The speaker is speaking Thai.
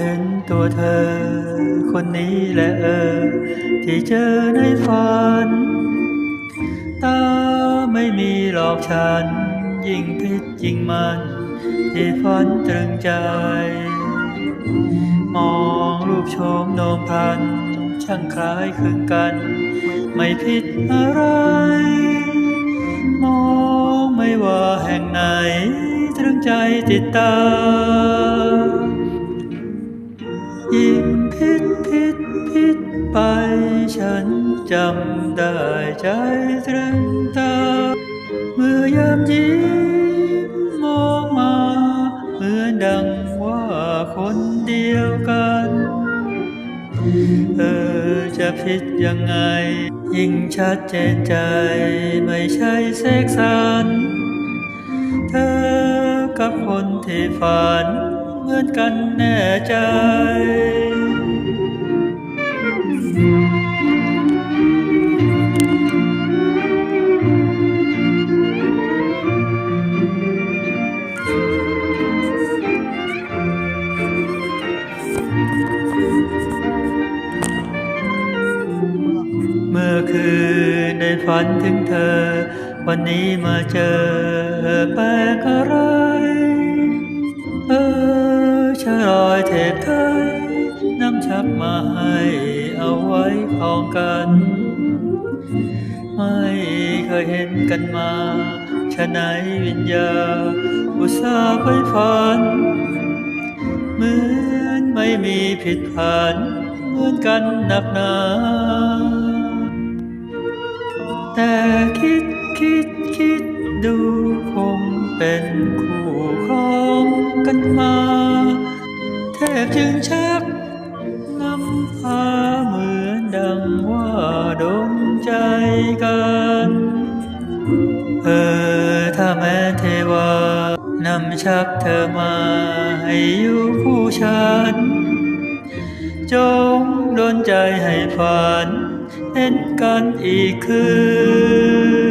เห็นตัวเธอ คนนี้แหละเออ ที่เจอในฝัน ตาไม่มีหลอกฉัน ยิ่งพิษยิ่งมัน ที่ฝันตรึงใจ มองรูปโฉมโนมพัน ช่างคล้ายคลึงกัน ไม่ผิดอะไร มองไม่ว่าแห่งไหนตรึงใจติดตาม ฉันจำได้ใจตรึงตา เมื่อยามยิ้มมองมา เหมือนดังว่าคนเดียวกัน เออจะผิดยังไง ยิ่งชัดเจนใจไม่ใช่เสกสรรเธอกับคนที่ฝันเหมือนกันแน่ใจ เมื่อคืนได้ฝันถึงเธอ วันนี้มาเจอแปลกอะไรเออชะรอยเทพไทยน้ำชักมาให้เอาไว้คลองกัน ไม่เคยเห็นกันมาชะไหนวิญญาอุตส่าห์ไปฝัน เหมือนไม่มีผิดผันเหมือนกันนักหนา แต่คิดคิดคิดดูคงเป็นคู่ของกันมา แทบจึงชักนำพาเหมือนดังว่าโดนใจกันเออถ้าแม้เทวานำชักเธอมาให้อยู่คู่ฉัน จงโดนใจให้ฝัน เห็นกันอีกคืน